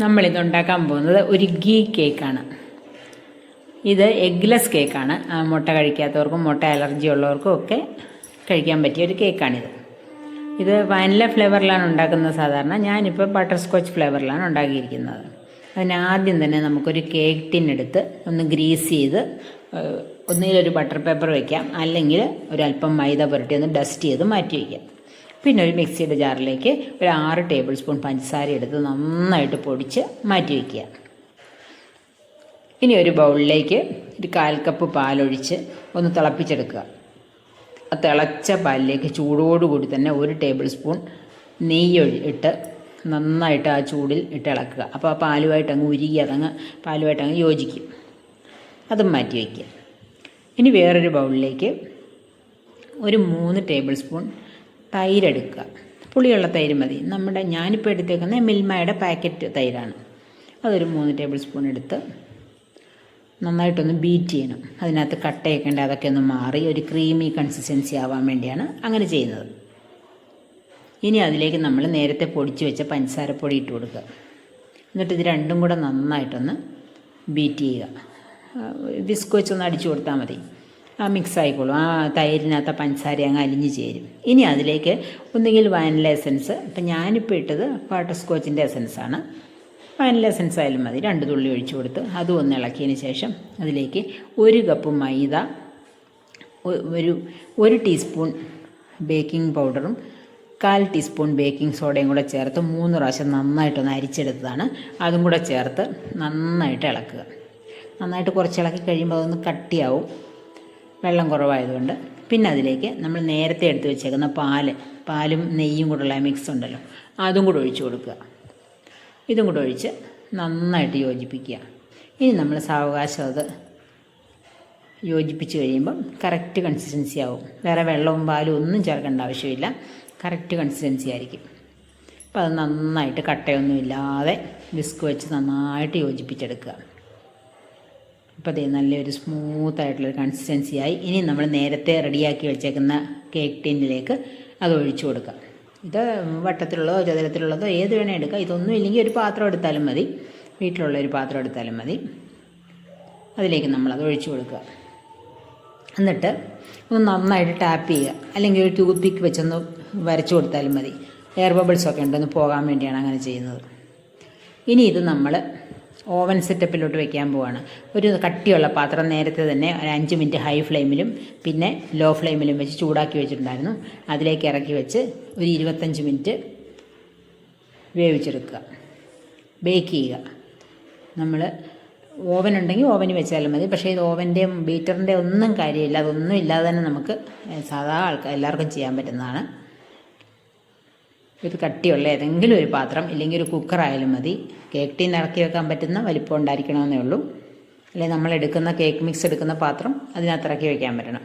നമ്മളിത് ഉണ്ടാക്കാൻ പോകുന്നത് ഒരു ഗീ കേക്കാണ്. ഇത് എഗ്ലെസ് കേക്കാണ്. മുട്ട കഴിക്കാത്തവർക്കും മുട്ട അലർജി ഉള്ളവർക്കും ഒക്കെ കഴിക്കാൻ പറ്റിയ ഒരു കേക്കാണിത്. ഇത് വാനില ഫ്ലേവറിലാണ് ഉണ്ടാക്കുന്നത് സാധാരണ. ഞാനിപ്പോൾ ബട്ടർ സ്കോച്ച് ഫ്ലേവറിലാണ് ഉണ്ടാക്കിയിരിക്കുന്നത്. അതിന് ആദ്യം തന്നെ നമുക്കൊരു കേക്ക് ടിൻ എടുത്ത് ഒന്ന് ഗ്രീസ് ചെയ്ത് ഒന്നിലൊരു ബട്ടർ പേപ്പർ വയ്ക്കാം അല്ലെങ്കിൽ ഒരല്പം മൈദ പുരട്ടി ഒന്ന് ഡസ്റ്റ് ചെയ്ത് മാറ്റി വയ്ക്കാം പിന്നെ ഒരു മിക്സിയുടെ ജാറിലേക്ക് ഒരു ആറ് ടേബിൾ സ്പൂൺ പഞ്ചസാര എടുത്ത് നന്നായിട്ട് പൊടിച്ച് മാറ്റി വയ്ക്കുക. ഇനി ഒരു ബൗളിലേക്ക് ഒരു കാൽ കപ്പ് പാലൊഴിച്ച് ഒന്ന് തിളപ്പിച്ചെടുക്കുക. ആ തിളച്ച പാലിലേക്ക് ചൂടോടുകൂടി തന്നെ ഒരു ടേബിൾ സ്പൂൺ നെയ്യ് ഇട്ട് നന്നായിട്ട് ആ ചൂടിൽ ഇട്ട് ഇളക്കുക. അപ്പോൾ ആ പാലുമായിട്ട് അങ്ങ് ഉരുകി അതങ്ങ് പാലുമായിട്ട് അങ്ങ് യോജിക്കും. അതും മാറ്റി വയ്ക്കുക. ഇനി വേറൊരു ബൗളിലേക്ക് ഒരു മൂന്ന് ടേബിൾ സ്പൂൺ തൈര് എടുക്കുക പുളിയുള്ള തൈര് മതി. നമ്മുടെ ഞാനിപ്പോൾ എടുത്തേക്കുന്ന മിൽമയുടെ പാക്കറ്റ് തൈരാണ്. അതൊരു മൂന്ന് ടേബിൾ സ്പൂൺ എടുത്ത് നന്നായിട്ടൊന്ന് ബീറ്റ് ചെയ്യണം. അതിനകത്ത് കട്ടയൊക്കെ ഉണ്ട് അതൊക്കെ ഒന്ന് മാറി ഒരു ക്രീമി കൺസിസ്റ്റൻസി ആവാൻ വേണ്ടിയാണ് അങ്ങനെ ചെയ്യുന്നത്. ഇനി അതിലേക്ക് നമ്മൾ നേരത്തെ പൊടിച്ച് വെച്ച പഞ്ചസാരപ്പൊടി ഇട്ട് കൊടുക്കുക. എന്നിട്ട് ഇത് രണ്ടും കൂടെ നന്നായിട്ടൊന്ന് ബീറ്റ് ചെയ്യുക. വിസ്ക് വെച്ചൊന്ന് അടിച്ചു കൊടുത്താൽ മതി. മിക്സ് ആയിക്കോളും. ആ തൈരിനകത്ത് പഞ്ചസാര അങ്ങ് അലിഞ്ഞ് ചേരും. ഇനി അതിലേക്ക് ഒന്നുകിൽ വാനില എസൻസ് ഇപ്പം ഞാനിപ്പോൾ ഇട്ടത് വാട്ടർ സ്കോച്ചിന്റെ ആണ്. വാനില എസൻസ് ആയാലും മതി. രണ്ട് തുള്ളി ഒഴിച്ചു കൊടുത്ത് അതും ഒന്ന് ഇളക്കിയതിന് ശേഷം അതിലേക്ക് ഒരു കപ്പ് മൈദ ഒരു ഒരു ടീസ്പൂൺ ബേക്കിംഗ് പൗഡറും കാൽ ടീസ്പൂൺ ബേക്കിംഗ് സോഡയും കൂടെ ചേർത്ത് മൂന്ന് പ്രാവശ്യം നന്നായിട്ടൊന്ന് അരിച്ചെടുത്തതാണ്. അതും കൂടെ ചേർത്ത് നന്നായിട്ട് ഇളക്കുക. നന്നായിട്ട് കുറച്ച് ഇളക്കി കഴിയുമ്പോൾ അതൊന്ന് കട്ടിയാവും. വെള്ളം കുറവായതുകൊണ്ട് പിന്നെ അതിലേക്ക് നമ്മൾ നേരത്തെ എടുത്ത് വെച്ചേക്കുന്ന പാൽ പാലും നെയ്യും കൂടെയുള്ള മിക്സ് ഉണ്ടല്ലോ അതും കൂടെ ഒഴിച്ചു കൊടുക്കുക. ഇതും കൂടെ ഒഴിച്ച് നന്നായിട്ട് യോജിപ്പിക്കുക. ഇനി നമ്മൾ സാവകാശം അത് യോജിപ്പിച്ച് കഴിയുമ്പം കറക്റ്റ് കൺസിസ്റ്റൻസി ആവും. വേറെ വെള്ളവും പാലും ഒന്നും ചേർക്കേണ്ട ആവശ്യമില്ല. കറക്റ്റ് കൺസിസ്റ്റൻസി ആയിരിക്കും. അപ്പോൾ അത് നന്നായിട്ട് കട്ടയൊന്നുമില്ലാതെ വിസ്ക് വെച്ച് നന്നായിട്ട് യോജിപ്പിച്ചെടുക്കുക. അപ്പോൾ അതേ നല്ലൊരു സ്മൂത്ത് ആയിട്ടുള്ളൊരു കൺസിസ്റ്റൻസി ആയി ഇനി നമ്മൾ നേരത്തെ റെഡിയാക്കി വെച്ചേക്കുന്ന കേക്ക് ടിന്നിലേക്ക് അത് ഒഴിച്ചു കൊടുക്കാം. ഇത് വട്ടത്തിലുള്ളതോ ചതുരത്തിലുള്ളതോ ഏത് വേണേ എടുക്കാം. ഇതൊന്നും ഇല്ലെങ്കിൽ ഒരു പാത്രം എടുത്താലും മതി. വീട്ടിലുള്ള ഒരു പാത്രം എടുത്താലും മതി. അതിലേക്ക് നമ്മളത് ഒഴിച്ചു കൊടുക്കുക എന്നിട്ട് ഒന്ന് നന്നായിട്ട് ടാപ്പ് ചെയ്യുക. അല്ലെങ്കിൽ ഒരു ടൂത്ത് പിക്ക് വെച്ചൊന്ന് വരച്ചു കൊടുത്താലും മതി. എയർ ബബിൾസ് ഒക്കെ ഉണ്ടെന്ന് പോകാൻ വേണ്ടിയാണ് അങ്ങനെ ചെയ്യുന്നത്. ഇനി ഇത് നമ്മൾ ഓവൻ സെറ്റപ്പിലോട്ട് വെക്കാൻ പോവാണ്. ഒരു കട്ടിയുള്ള പാത്രം നേരത്തെ തന്നെ ഒരു അഞ്ച് മിനിറ്റ് ഹൈ ഫ്ലെയിമിലും പിന്നെ ലോ ഫ്ലെയിമിലും വെച്ച് ചൂടാക്കി വെച്ചിട്ടുണ്ടായിരുന്നു. അതിലേക്ക് ഇറക്കി വെച്ച് ഒരു ഇരുപത്തഞ്ച് മിനിറ്റ് വേവിച്ചെടുക്കുക. ബേക്ക് ചെയ്യുക. നമ്മൾ ഓവൻ ഉണ്ടെങ്കിൽ ഓവന് വെച്ചാലും മതി. പക്ഷേ ഇത് ഓവന്റെയും ബീറ്ററിന്റെ ഒന്നും കാര്യമില്ല. അതൊന്നും ഇല്ലാതെ തന്നെ നമുക്ക് സാധാ ആൾക്കാർ എല്ലാവർക്കും ചെയ്യാൻ പറ്റുന്നതാണ്. ഇത് കട്ടിയുള്ള ഏതെങ്കിലും ഒരു പാത്രം ഇല്ലെങ്കിൽ ഒരു കുക്കറായാലും മതി. കേക്ക് ടീ നിറക്കി വെക്കാൻ പറ്റുന്ന വലിപ്പം ഉണ്ടായിരിക്കണമെന്നേ ഉള്ളൂ. അല്ലെങ്കിൽ നമ്മൾ എടുക്കുന്ന കേക്ക് മിക്സ് എടുക്കുന്ന പാത്രം അതിനകത്ത് ഇറക്കി വെക്കാൻ പറ്റണം.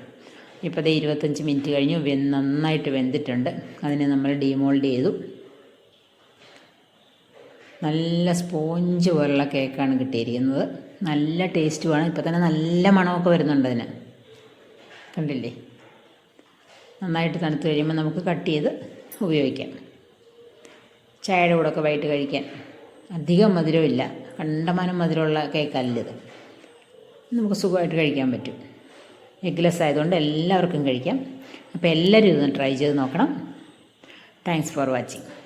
ഇപ്പോൾ ഇത് ഇരുപത്തഞ്ച് മിനിറ്റ് കഴിഞ്ഞു. വെ നന്നായിട്ട് വെന്തിട്ടുണ്ട്. അതിനെ നമ്മൾ ഡീമോൾഡ് ചെയ്തു. നല്ല സ്പോഞ്ച് പോലുള്ള കേക്കാണ് കിട്ടിയിരിക്കുന്നത്. നല്ല ടേസ്റ്റുമാണ് ഇപ്പോൾ തന്നെ നല്ല മണമൊക്കെ വരുന്നുണ്ട് അതിന്. കണ്ടില്ലേ? നന്നായിട്ട് തണുത്ത് കഴിയുമ്പോൾ നമുക്ക് കട്ട് ചെയ്ത് ഉപയോഗിക്കാം. ചായയുടെ കൂടെ ഒക്കെ വൈകിട്ട് കഴിക്കാൻ. അധികം മധുരമില്ല. കണ്ടമാനം മധുരമുള്ള കേക്കല്ലിത്. നമുക്ക് സുഖമായിട്ട് കഴിക്കാൻ പറ്റും. എഗ്ലെസ് ആയതുകൊണ്ട് എല്ലാവർക്കും കഴിക്കാം. അപ്പോൾ എല്ലാവരും ഇതൊന്ന് ട്രൈ ചെയ്ത് നോക്കണം. Thanks for watching